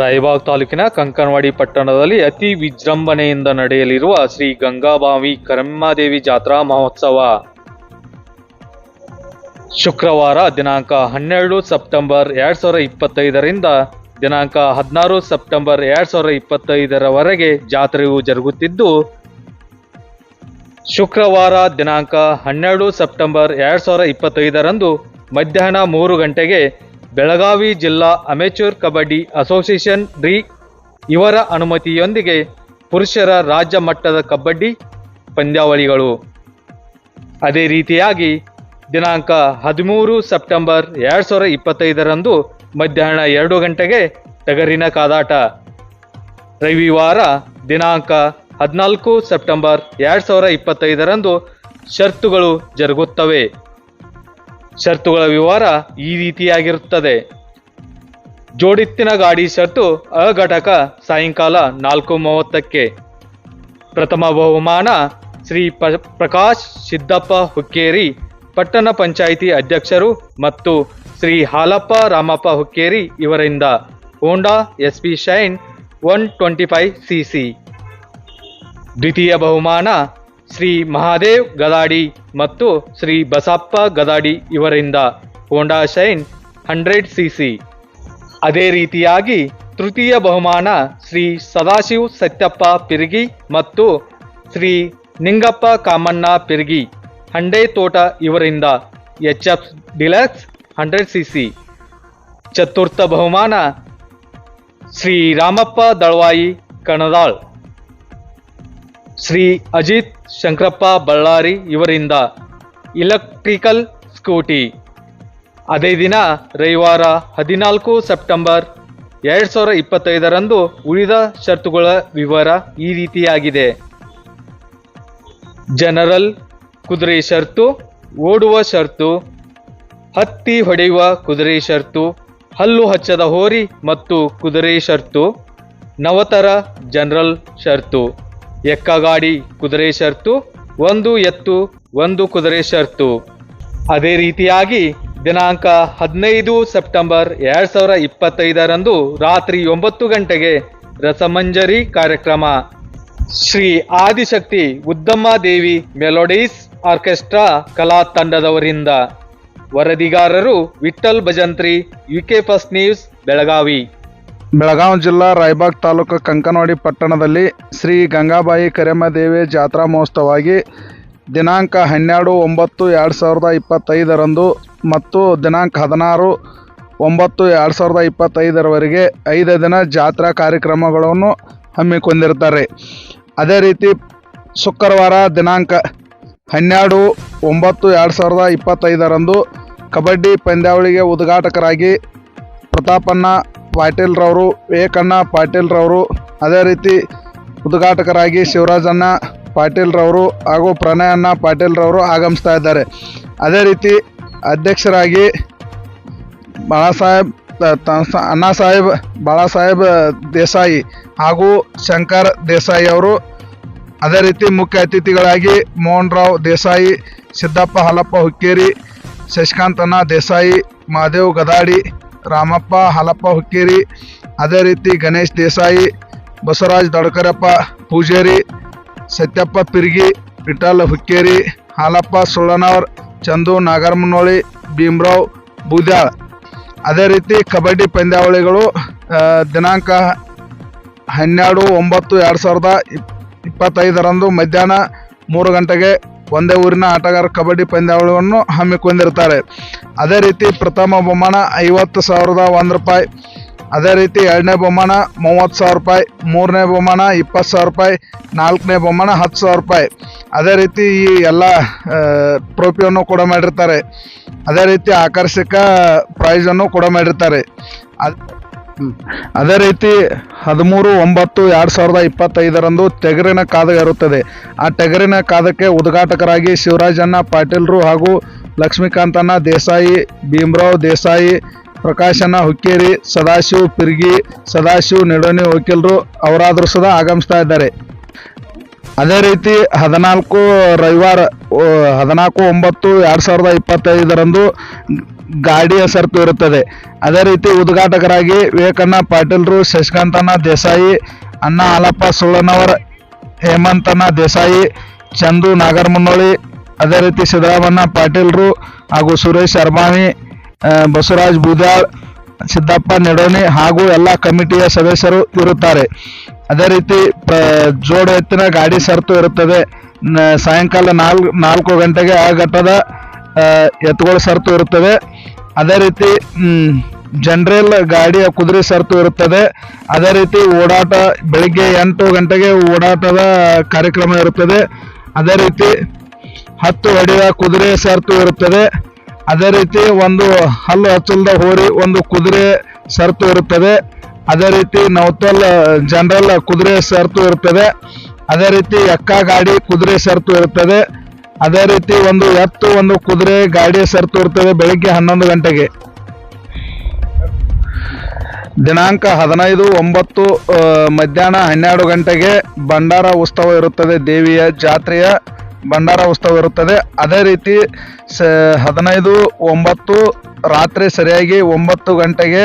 ರಾಯಬಾಗ್ ತಾಲೂಕಿನ ಕಂಕನವಾಡಿ ಪಟ್ಟಣದಲ್ಲಿ ಅತಿ ವಿಜೃಂಭಣೆಯಿಂದ ನಡೆಯಲಿರುವ ಶ್ರೀ ಗಂಗಾಭಾವಿ ಕರಮ್ಮಾದೇವಿ ಜಾತ್ರಾ ಮಹೋತ್ಸವ. ಶುಕ್ರವಾರ ದಿನಾಂಕ ಹನ್ನೆರಡು ಸೆಪ್ಟೆಂಬರ್ ಎರಡು ಸಾವಿರದ ಇಪ್ಪತ್ತೈದರಿಂದ ದಿನಾಂಕ ಹದಿನಾರು ಸೆಪ್ಟೆಂಬರ್ ಎರಡು ಸಾವಿರದ ಇಪ್ಪತ್ತೈದರವರೆಗೆ ಜಾತ್ರೆಯು ಜರುಗುತ್ತಿದ್ದು, ಶುಕ್ರವಾರ ದಿನಾಂಕ ಹನ್ನೆರಡು ಸೆಪ್ಟೆಂಬರ್ ಎರಡು ಸಾವಿರದ ಇಪ್ಪತ್ತೈದರಂದು ಮಧ್ಯಾಹ್ನ ಮೂರು ಗಂಟೆಗೆ ಬೆಳಗಾವಿ ಜಿಲ್ಲಾ ಅಮೆಚೂರ್ ಕಬಡ್ಡಿ ಅಸೋಸಿಯೇಷನ್ ರೀ ಇವರ ಅನುಮತಿಯೊಂದಿಗೆ ಪುರುಷರ ರಾಜ್ಯ ಮಟ್ಟದ ಕಬಡ್ಡಿ ಪಂದ್ಯಾವಳಿಗಳು. ಅದೇ ರೀತಿಯಾಗಿ ದಿನಾಂಕ ಹದಿಮೂರು ಸೆಪ್ಟೆಂಬರ್ ಎರಡು ಸಾವಿರ ಇಪ್ಪತ್ತೈದರಂದು ಮಧ್ಯಾಹ್ನ ಎರಡು ಗಂಟೆಗೆ ಟಗರಿನ ಕಾದಾಟ. ರವಿವಾರ ದಿನಾಂಕ ಹದಿನಾಲ್ಕು ಸೆಪ್ಟೆಂಬರ್ ಎರಡು ಸಾವಿರ ಇಪ್ಪತ್ತೈದರಂದು ಷರತ್ತುಗಳು ಜರುಗುತ್ತವೆ. ಷರತ್ತುಗಳ ವಿವರ ಈ ರೀತಿಯಾಗಿರುತ್ತದೆ. ಜೋಡಿತ್ತಿನ ಗಾಡಿ ಷರತ್ತು ಅ ಘಟಕ ಸಾಯಂಕಾಲ ನಾಲ್ಕು ಮೂವತ್ತಕ್ಕೆ. ಪ್ರಥಮ ಬಹುಮಾನ ಶ್ರೀ ಪ- ಪ್ರಕಾಶ್ ಸಿದ್ದಪ್ಪ ಹುಕ್ಕೇರಿ, ಪಟ್ಟಣ ಪಂಚಾಯಿತಿ ಅಧ್ಯಕ್ಷರು ಮತ್ತು ಶ್ರೀ ಹಾಲಪ್ಪ ರಾಮಪ್ಪ ಹುಕ್ಕೇರಿ ಇವರಿಂದ. Honda S P Shine one twenty five C C ದ್ವಿತೀಯ ಬಹುಮಾನ ಶ್ರೀ ಮಹಾದೇವ್ ಗದಾಡಿ ಮತ್ತು ಶ್ರೀ ಬಸಪ್ಪ ಗದಾಡಿ ಇವರಿಂದ Honda Shine hundred C C ಅದೇ ರೀತಿಯಾಗಿ ತೃತೀಯ ಬಹುಮಾನ ಶ್ರೀ ಸದಾಶಿವ್ ಸತ್ಯಪ್ಪ ಪಿರ್ಗಿ ಮತ್ತು ಶ್ರೀ ನಿಂಗಪ್ಪ ಕಾಮಣ್ಣ ಪಿರ್ಗಿ ಹಂಡೆ ತೋಟ ಇವರಿಂದ H F deluxe hundred C C ಚತುರ್ಥ ಬಹುಮಾನ ಶ್ರೀ ರಾಮಪ್ಪ ದಳವಾಯಿ ಕಣದಾಳ್. ಶ್ರೀ ಅಜಿತ್ ಶಂಕರಪ್ಪ ಬಳ್ಳಾರಿ ಇವರಿಂದ ಇಲೆಕ್ಟ್ರಿಕಲ್ ಸ್ಕೂಟಿ. ಅದೇ ದಿನ ರವಿವಾರ ಹದಿನಾಲ್ಕು ಸೆಪ್ಟೆಂಬರ್ ಎರಡು ಸಾವಿರ ಇಪ್ಪತ್ತೈದರಂದು ಉಳಿದ ಷರತ್ತುಗಳ ವಿವರ ಈ ರೀತಿಯಾಗಿದೆ. ಜನರಲ್ ಕುದುರೆ ಷರ್ತು ಓಡುವ ಷರ್ತು ಹತ್ತಿ ಹೊಡೆಯುವ ಕುದುರೆ ಷರ್ತು ಹಲ್ಲು ಹಚ್ಚದ ಹೋರಿ ಮತ್ತು ಕುದುರೆ ಷರ್ತು ನವತರ ಜನರಲ್ ಷರ್ತು ಎಕ್ಕಗಾಡಿ ಕುದುರೆ ಶರ್ತು, ಒಂದು ಎತ್ತು, ಒಂದು ಕುದುರೆ ಶರ್ತು. ಅದೇ ರೀತಿಯಾಗಿ ದಿನಾಂಕ ಹದಿನೈದು ಸೆಪ್ಟೆಂಬರ್ ಎರಡ್ ಸಾವಿರ ಇಪ್ಪತ್ತೈದರಂದು ರಾತ್ರಿ ಒಂಬತ್ತು ಗಂಟೆಗೆ ರಸಮಂಜರಿ ಕಾರ್ಯಕ್ರಮ. ಶ್ರೀ ಆದಿಶಕ್ತಿ ಉದ್ದಮ್ಮ ದೇವಿ ಮೆಲೋಡೀಸ್ ಆರ್ಕೆಸ್ಟ್ರಾ ಕಲಾ ತಂಡದವರಿಂದ. ವರದಿಗಾರರು Vithal Bhajantri, UK first news, Belagavi. Belagavi ಜಿಲ್ಲಾ ರಾಯಬಾಗ್ ತಾಲೂಕು ಕಂಕನವಾಡಿ ಪಟ್ಟಣದಲ್ಲಿ ಶ್ರೀ ಗಂಗಾಬಾಯಿ ಕರೆಮದೇವಿ ಜಾತ್ರಾ ಮಹೋತ್ಸವವಾಗಿ ದಿನಾಂಕ ಹನ್ನೆರಡು ಒಂಬತ್ತು ಎರಡು ಸಾವಿರದ ಇಪ್ಪತ್ತೈದರಂದು ಮತ್ತು ದಿನಾಂಕ ಹದಿನಾರು ಒಂಬತ್ತು ಎರಡು ಸಾವಿರದ ಇಪ್ಪತ್ತೈದರವರೆಗೆ ಐದು ದಿನ ಜಾತ್ರಾ ಕಾರ್ಯಕ್ರಮಗಳನ್ನು ಹಮ್ಮಿಕೊಂಡಿರ್ತಾರೆ ಅದೇ ರೀತಿ ಶುಕ್ರವಾರ ದಿನಾಂಕ ಹನ್ನೆರಡು ಒಂಬತ್ತು ಎರಡು ಸಾವಿರದ ಇಪ್ಪತ್ತೈದರಂದು ಕಬಡ್ಡಿ ಪಂದ್ಯಾವಳಿಗೆ ಉದ್ಘಾಟಕರಾಗಿ ಪ್ರತಾಪಣ್ಣ ಪಾಟೀಲ್ರವರು, ವಿವೇಕಣ್ಣ ಪಾಟೀಲ್ರವರು, ಅದೇ ರೀತಿ ಉದ್ಘಾಟಕರಾಗಿ ಶಿವರಾಜಣ್ಣ ಪಾಟೀಲ್ರವರು ಹಾಗೂ ಪ್ರಣಯಣ್ಣ ಪಾಟೀಲ್ರವರು ಆಗಮಿಸ್ತಾ ಇದ್ದಾರೆ. ಅದೇ ರೀತಿ ಅಧ್ಯಕ್ಷರಾಗಿ ಬಾಳಾಸಾಹೇಬ್ ಅಣ್ಣಾ ಸಾಹೇಬ್ ಬಾಳಾಸಾಹೇಬ್ ದೇಸಾಯಿ ಹಾಗೂ ಶಂಕರ್ ದೇಸಾಯಿ ಅವರು, ಅದೇ ರೀತಿ ಮುಖ್ಯ ಅತಿಥಿಗಳಾಗಿ ಮೋಹನ್ ರಾವ್ ದೇಸಾಯಿ, ಸಿದ್ದಪ್ಪ ಹಾಲಪ್ಪ ಹುಕ್ಕೇರಿ, ಶಶಿಕಾಂತಣ್ಣ ದೇಸಾಯಿ, ಮಹಾದೇವ್ ಗದಾಡಿ ರಾಮಪ್ಪ, ಹಾಲಪ್ಪ ಹುಕ್ಕೇರಿ, ಅದೇ ರೀತಿ ಗಣೇಶ್ ದೇಸಾಯಿ, ಬಸವರಾಜ್ ದೊಡ್ಕರಪ್ಪ ಪೂಜೇರಿ, ಸತ್ಯಪ್ಪ ಪಿರ್ಗಿ ವಿಠಲ್ ಹುಕ್ಕೇರಿ, ಹಾಲಪ್ಪ ಸುಳ್ಳನವರ್, ಚಂದು ನಾಗರಮನೋಳಿ, ಭೀಮರಾವ್ ಬೂದ್ಯಾಳ್. ಅದೇ ರೀತಿ ಕಬಡ್ಡಿ ಪಂದ್ಯಾವಳಿಗಳು ದಿನಾಂಕ ಹನ್ನೆರಡು ಒಂಬತ್ತು ಎರಡು ಸಾವಿರದ ಇಪ್- ಇಪ್ಪತ್ತೈದರಂದು ಮಧ್ಯಾಹ್ನ ಮೂರು ಗಂಟೆಗೆ ಒಂದೇ ಊರಿನ ಆಟಗಾರ ಕಬಡ್ಡಿ ಪಂದ್ಯಾವಳಿಯನ್ನು ಹಮ್ಮಿಕೊಂಡಿರ್ತಾರೆ. ಅದೇ ರೀತಿ ಪ್ರಥಮ ಬಹುಮಾನ ಐವತ್ತು ಸಾವಿರದ ಒಂದು ರೂಪಾಯಿ. ಅದೇ ರೀತಿ ಎರಡನೇ ಬಹುಮಾನ ಮೂವತ್ತು ಸಾವಿರ ರೂಪಾಯಿ. ಮೂರನೇ ಬಹುಮಾನ ಇಪ್ಪತ್ತು ಸಾವಿರ ರೂಪಾಯಿ. ನಾಲ್ಕನೇ ಬಹುಮಾನ ಹತ್ತು ಸಾವಿರ ರೂಪಾಯಿ. ಅದೇ ರೀತಿ ಈ ಎಲ್ಲ ಟ್ರೋಫಿಯನ್ನು ಕೂಡ ಮಾಡಿರ್ತಾರೆ. ಅದೇ ರೀತಿ ಆಕರ್ಷಕ ಪ್ರೈಸನ್ನು ಕೂಡ ಮಾಡಿರ್ತಾರೆ. ಅದ್-. ಅದೇ ರೀತಿ ಹದಿಮೂರು, ಒಂಬತ್ತು, ಎರಡು ಸಾವಿರದ ಇಪ್ಪತ್ತೈದರಂದು ಟೆಗರಿನ ಕಾದ ಇರುತ್ತದೆ. ಆ ಟೆಗರಿನ ಕಾದಕ್ಕೆ ಉದ್ಘಾಟಕರಾಗಿ ಶಿವರಾಜಣ್ಣ ಪಾಟೀಲ್ರು ಹಾಗೂ ಲಕ್ಷ್ಮೀಕಾಂತಣ್ಣ ದೇಸಾಯಿ, ಭೀಮರಾವ್ ದೇಸಾಯಿ ಪ್ರಕಾಶಣ್ಣ ಹುಕ್ಕೇರಿ, ಸದಾಶಿವ್ ಪಿರ್ಗಿ, ಸದಾಶಿವ್ ನೆಡೋನಿ ವಕೀಲರು ಅವರಾದರೂ ಸದಾ ಆಗಮಿಸ್ತಾ ಇದ್ದಾರೆ. ಅದೇ ರೀತಿ ಹದಿನಾಲ್ಕು ರವಿವಾರ ಹದಿನಾಲ್ಕು, ಒಂಬತ್ತು, ಎರಡು ಸಾವಿರದ ಇಪ್ಪತ್ತೈದರಂದು ಗಾಡಿಯ ಸರ್ತು ಇರುತ್ತದೆ. ಅದೇ ರೀತಿ ಉದ್ಘಾಟಕರಾಗಿ ವಿವೇಕಣ್ಣ ಪಾಟೀಲ್ರು ಶಶಿಕಾಂತನ ದೇಸಾಯಿ, ಅಣ್ಣ ಹಾಲಪ್ಪ ಸುಳ್ಳನವರ್ ಹೇಮಂತನ ದೇಸಾಯಿ, ಚಂದು ನಾಗರಮುನ್ನೋಳಿ ಅದೇ ರೀತಿ ಸಿದ್ದರಾಮಣ್ಣ ಪಾಟೀಲ್ರು ಹಾಗೂ ಸುರೇಶ್ ಅರ್ಮಾನಿ ಬಸವರಾಜ್ ಬೂದಾಳ್, ಸಿದ್ದಪ್ಪ ನೆಡೋನಿ ಹಾಗೂ ಎಲ್ಲ ಕಮಿಟಿಯ ಸದಸ್ಯರು ಇರುತ್ತಾರೆ. ಅದೇ ರೀತಿ ಜೋಡು ಎತ್ತಿನ ಗಾಡಿ ಸರ್ತು ಇರುತ್ತದೆ. ಸಾಯಂಕಾಲ ನಾಲ್ಕು ನಾಲ್ಕು ಗಂಟೆಗೆ ಆ ಘಟ್ಟದ ಎತ್ತುಗಳ ಸರ್ತು ಇರುತ್ತದೆ ಅದೇ ರೀತಿ ಜನರಲ್ ಗಾಡಿಯ ಕುದುರೆ ಸರತು ಇರುತ್ತದೆ. ಅದೇ ರೀತಿ ಓಡಾಟ, ಬೆಳಿಗ್ಗೆ ಎಂಟು ಗಂಟೆಗೆ ಓಡಾಟದ ಕಾರ್ಯಕ್ರಮ ಇರುತ್ತದೆ. ಅದೇ ರೀತಿ ಹತ್ತು ಹೊಡೆಯುವ ಕುದುರೆ ಸರ್ತು ಇರುತ್ತದೆ. ಅದೇ ರೀತಿ ಒಂದು ಹಲ್ಲು ಹಚ್ಚಲ್ದ ಹೋರಿ ಒಂದು ಕುದುರೆ ಸರತು ಇರುತ್ತದೆ. ಅದೇ ರೀತಿ ನೌತಲ್ ಜನರಲ್ ಕುದುರೆ ಸರ್ತು ಇರುತ್ತದೆ. ಅದೇ ರೀತಿ ಎಕ್ಕ ಗಾಡಿ ಕುದುರೆ ಸರ್ತು ಇರುತ್ತದೆ. ಅದೇ ರೀತಿ ಒಂದು ಎತ್ತು, ಒಂದು ಕುದುರೆ, ಗಾಡಿ ಸರತು ಇರುತ್ತದೆ ಬೆಳಿಗ್ಗೆ ಹನ್ನೊಂದು ಗಂಟೆಗೆ. ದಿನಾಂಕ ಹದಿನೈದು, ಒಂಬತ್ತು ಮಧ್ಯಾಹ್ನ ಹನ್ನೆರಡು ಗಂಟೆಗೆ ಭಂಡಾರ ಉತ್ಸವ ಇರುತ್ತದೆ, ದೇವಿಯ ಜಾತ್ರೆಯ ಭಂಡಾರ ಉತ್ಸವ ಇರುತ್ತದೆ. ಅದೇ ರೀತಿ ಸ, ಹದಿನೈದು, ಒಂಬತ್ತು, ರಾತ್ರಿ ಸರಿಯಾಗಿ ಒಂಬತ್ತು ಗಂಟೆಗೆ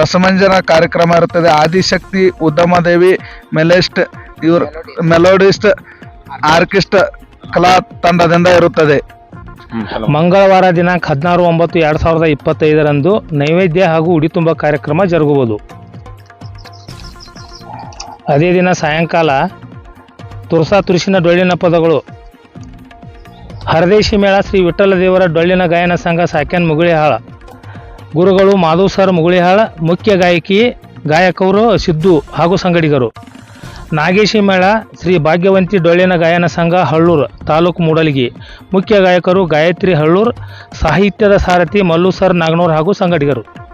ರಸಮಂಜನ ಕಾರ್ಯಕ್ರಮ ಇರುತ್ತದೆ. ಆದಿಶಕ್ತಿ, ಉದ್ದಮದೇವಿ, ಮೆಲೆಸ್ಟ್, ಇವ್ರ, ಮೆಲೋಡಿಸ್ಟ್, ಆರ್ಕೆಸ್ಟ್ ಕಲಾ ತಂಡದಿಂದ ಇರುತ್ತದೆ. ಮಂಗಳವಾರ ದಿನಾಂಕ ಹದಿನಾರು ಒಂಬತ್ತು ಎರಡು ಸಾವಿರದ ಇಪ್ಪತ್ತೈದರಂದು ನೈವೇದ್ಯ ಹಾಗೂ ಉಡಿ ತುಂಬ ಕಾರ್ಯಕ್ರಮ ಜರುಗುವುದು. ಅದೇ ದಿನ ಸಾಯಂಕಾಲ ತುರ್ಸಾ ತುರುಸಿನ ಡೊಳ್ಳಿನ ಪದಗಳು. ಹರದೇಶಿ ಮೇಳ ಶ್ರೀ ವಿಠಲ ದೇವರ ಡೊಳ್ಳಿನ ಗಾಯನ ಸಂಘ ಸಾಕ್ಯಾನ್ ಮುಗುಳಿಹಾಳ. ಗುರುಗಳು ಮಾಧವ್ ಸರ್ ಮುಗುಳಿಹಾಳ ಮುಖ್ಯ ಗಾಯಕಿ ಗಾಯಕರು ಸಿದ್ದು ಹಾಗೂ ಸಂಗಡಿಗರು. ನಾಗೇಶಿ ಮೇಳ, ಶ್ರೀ ಭಾಗ್ಯವಂತಿ ಡೊಳ್ಳಿನ ಗಾಯನ ಸಂಘ, ಹಳ್ಳೂರು ತಾಲೂಕು ಮೂಡಲಿಗಿ. ಮುಖ್ಯ ಗಾಯಕರು ಗಾಯತ್ರಿ ಹಳ್ಳೂರು, ಸಾಹಿತ್ಯದ ಸಾರಥಿ ಮಲ್ಲು ಸರ್ ನಾಗನೂರ್ ಹಾಗೂ ಸಂಗಡಿಗರು.